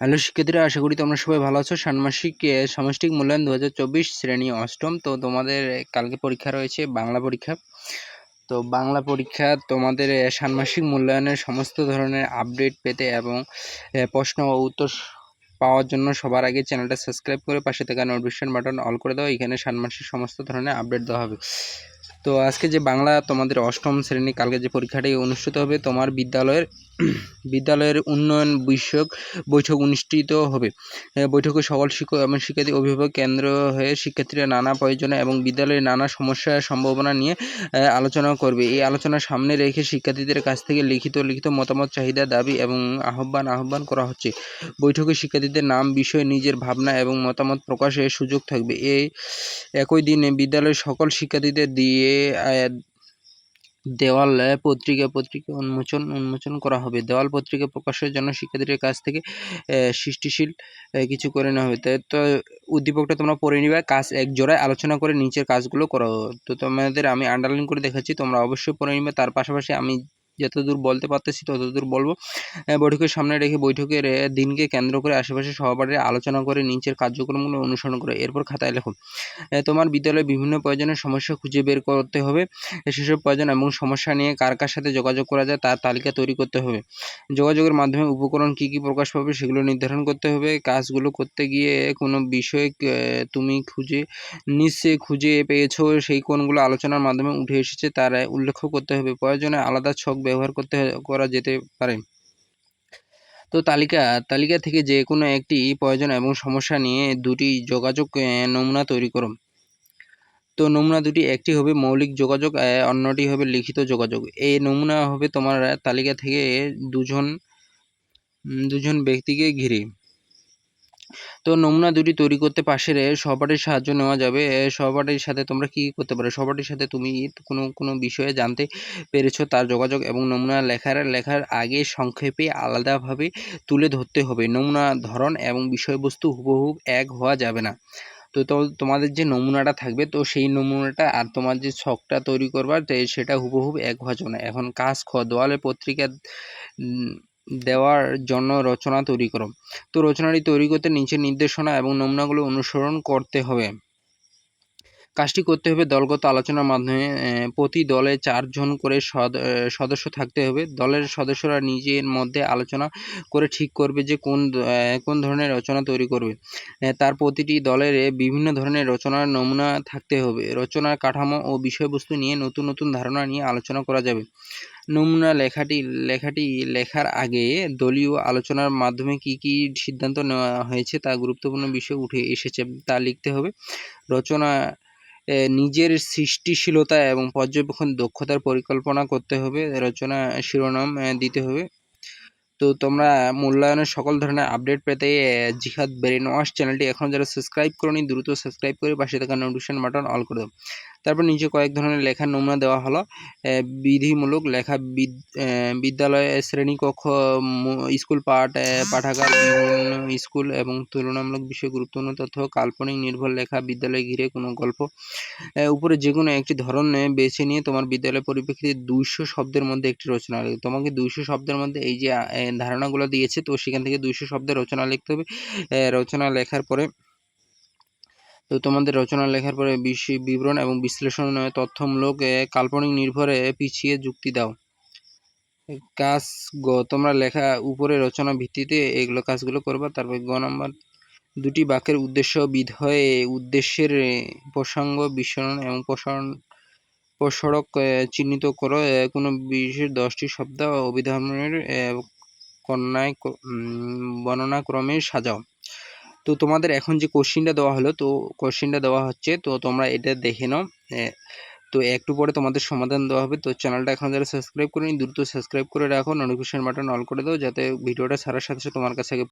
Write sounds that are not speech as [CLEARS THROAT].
Hello শিক্ষার্থীরা, আশা করি তোমরা সবাই ভালো আছো। ষান্মাসিক সামষ্টিক মূল্যায়ন দু হাজার চব্বিশ শ্রেণি অষ্টম। তো তোমাদের কালকে পরীক্ষা রয়েছে, বাংলা পরীক্ষা। তো বাংলা পরীক্ষা তোমাদের ষান্মাসিক মূল্যায়নের সমস্ত ধরনের আপডেট পেতে এবং প্রশ্ন ও উত্তর পাওয়ার জন্য সবার আগে চ্যানেলটা সাবস্ক্রাইব করে পাশে থাকা নোটিফিকেশন বাটন অল করে দাও। এখানে ষান্মাসিক সমস্ত ধরনের আপডেট দেওয়া হবে। তো আজকে যে বাংলা তোমাদের অষ্টম শ্রেণি, কালকে যে পরীক্ষাটি অনুষ্ঠিত হবে, তোমার বিদ্যালয়ের [CLEARS THROAT] বিদ্যালয়ের উন্নয়ন বিষয়ক বৈঠক অনুষ্ঠিত হবে। বৈঠকে সকল শিক্ষক এবং শিক্ষার্থী, অভিভাবক কেন্দ্র হয়ে শিক্ষার্থীরা নানা প্রয়োজনে এবং বিদ্যালয়ের নানা সমস্যা সম্ভাবনা নিয়ে আলোচনা করবে। এই আলোচনা সামনে রেখে শিক্ষার্থীদের কাছ থেকে লিখিত লিখিত মতামত, চাহিদা, দাবি এবং আহ্বান আহ্বান করা হচ্ছে। বৈঠকে শিক্ষার্থীদের নাম, বিষয়ে, নিজের ভাবনা এবং মতামত প্রকাশের সুযোগ থাকবে। এই একই দিনে বিদ্যালয়ের সকল শিক্ষার্থীদের দিয়ে দেওয়াল পত্রিকা পত্রিকা উন্মোচন উন্মোচন করা হবে। দেওয়াল পত্রিকা প্রকাশের জন্য শিক্ষার্থীদের কাছ থেকে সৃষ্টিশীল কিছু করে নেওয়া হবে। তো উদ্দীপকটা তোমরা পড়ে নিবে, কাজ এক জোড়ায় আলোচনা করে নিচের কাজগুলো করো তো তোমাদের আমি আন্ডারলাইন করে দেখাচ্ছি, তোমরা অবশ্যই পড়ে নিবে। তার পাশাপাশি আমি যতদূর বলতে পারতেছি ততদূর বলব। বৈঠকের সামনে রেখে বৈঠকের দিনকে কেন্দ্র করে আশেপাশে সহপাঠীরা আলোচনা করে নিচের কার্যক্রমগুলো অনুসরণ করে। এরপর খাতায় লেখো তোমার বিদ্যালয়ে বিভিন্ন প্রয়োজনের সমস্যা খুঁজে বের করতে হবে। সেসব প্রয়োজন এবং সমস্যা নিয়ে কার কার সাথে যোগাযোগ করা যায় তার তালিকা তৈরি করতে হবে। যোগাযোগের মাধ্যমে উপকরণ কি কি প্রকাশ পাবে সেগুলো নির্ধারণ করতে হবে। কাজগুলো করতে গিয়ে কোনো বিষয়ে তুমি খুঁজে, নিশ্চয়ই খুঁজে পেয়েছ সেই কোনগুলো আলোচনার মাধ্যমে উঠে এসেছে তার উল্লেখ করতে হবে। প্রয়োজনে আলাদা ছক ব্যবহার করতে করা যেতে পারে। তো তালিকা তালিকা থেকে যে কোনো একটি প্রয়োজন এবং সমস্যা নিয়ে দুটি যোগাযোগ নমুনা তৈরি করো তো নমুনা দুটি, একটি হবে মৌলিক যোগাযোগ অন্যটি হবে লিখিত যোগাযোগ। এই নমুনা হবে তোমার তালিকা থেকে দুজন দুজন ব্যক্তিকে ঘিরে। তো নমুনা দুটি তৈরি করতে পাশের সহপাঠীর সাহায্য নেওয়া যাবে। সহপাঠীর সাথে তোমরা কি করতে পারো? সহপাঠীর সাথে তুমি কোনো কোনো বিষয়ে জানতে পেরেছ তার যোগাযোগ এবং নমুনা লেখার লেখার আগে সংক্ষেপে আলাদাভাবে তুলে ধরতে হবে। নমুনা ধরন এবং বিষয়বস্তু হুবহু এক হওয়া যাবে না। তো তোমাদের যে নমুনাটা থাকবে, তো সেই নমুনাটা আর তোমার যে ছকটা তৈরি করবার সেটা হুবহু এক হওয়া যাবে না। এখন কাজ খ দেওয়ালে পত্রিকা দেওয়ার জন্য রচনা তৈরি করো। তো রচনাটি তৈরি করতে নিচের নির্দেশনা এবং নমুনাগুলো অনুসরণ করতে হবে। কাজটি করতে হবে। দলগত আলোচনার মাধ্যমে প্রতি দলে চারজন করে সদ- সদস্য থাকতে হবে। দলের সদস্যরা নিজের মধ্যে আলোচনা করে ঠিক করবে যে কোন কোন ধরনের রচনা তৈরি করবে। তার প্রতিটি দলের বিভিন্ন ধরনের রচনার নমুনা থাকতে হবে। রচনার কাঠামো ও বিষয়বস্তু নিয়ে নতুন নতুন ধারণা নিয়ে আলোচনা করা যাবে। নমুনা লেখাটি লেখাটি লেখার আগে দলীয় আলোচনার মাধ্যমে কি কি সিদ্ধান্ত নেওয়া হয়েছে তা গুরুত্বপূর্ণ বিষয় উঠে এসেছে তা লিখতে হবে। রচনা নিজের সৃষ্টিশীলতা এবং পর্যবেক্ষণ দক্ষতার পরিকল্পনা করতে হবে। রচনা শিরোনাম দিতে হবে। তো তোমরা মূল্যায়নের সকল ধরনের আপডেট পেতে জিহাদ ব্রেন ওয়াশ চ্যানেলটি এখন যারা সাবস্ক্রাইব করনি, দ্রুত সাবস্ক্রাইব করে পাশে থাকা নোটিফিকেশন বাটন অল করে দাও। তারপর নিচে কয়েক ধরনের লেখার নমুনা দেওয়া হলো। বিধিমূলক লেখা বিদ- এ, বিদ্যালয়ে শ্রেণীকক্ষ স্কুল পাঠ পাঠাগার স্কুল এবং তুলনামূলক বিষয়ে গুরুত্বপূর্ণ তথ্য কাল্পনিক নির্ভর লেখা বিদ্যালয় ঘিরে কোনো গল্প। উপরে যে কোনো একটি ধরন বেছে নিয়ে তোমার বিদ্যালয়ের পরিপ্রেক্ষিতে দুইশো শব্দের মধ্যে একটি রচনা লিখবে তোমাকে দুইশো শব্দের মধ্যে এই যে ধারণাগুলো দিয়েছে তো সেখান থেকে দুইশো শব্দের রচনা লিখতে হবে। রচনা লেখার পরে তো তোমাদের রচনা লেখার পরে বিবরণ এবং বিশ্লেষণ তথ্যমূলক কাল্পনিক নির্ভরে পিছিয়ে যুক্তি দাও। কাজ গ, তোমরা লেখা উপরে রচনা ভিত্তিতে এগুলো কাজগুলো করবা। তারপরে গ নাম্বার, দুটি বাক্যের উদ্দেশ্য বিধয়ে উদ্দেশ্যের প্রসঙ্গ বিস্মরণ এবং প্রসারণ, প্রসারক চিহ্নিত করো। কোনো বিশেষ দশটি শব্দ অভিধানের কন্যায় বর্ণনাক্রমে সাজাও। তো তোমাদের এখন যে কোশ্চিনটা দেওয়া হলো, তো কোশ্চিনটা দেওয়া হচ্ছে, তো তোমরা এটা দেখে নাও। তো একটু পরে তোমাদের সমাধান দেওয়া হবে। তো চ্যানেলটা এখন যারা সাবস্ক্রাইব করেনি, দ্রুত সাবস্ক্রাইব করে রাখো। নোটিফিকেশন বাটন অল করে দাও, যাতে ভিডিওটা সারার সাথে সাথে তোমার কাছে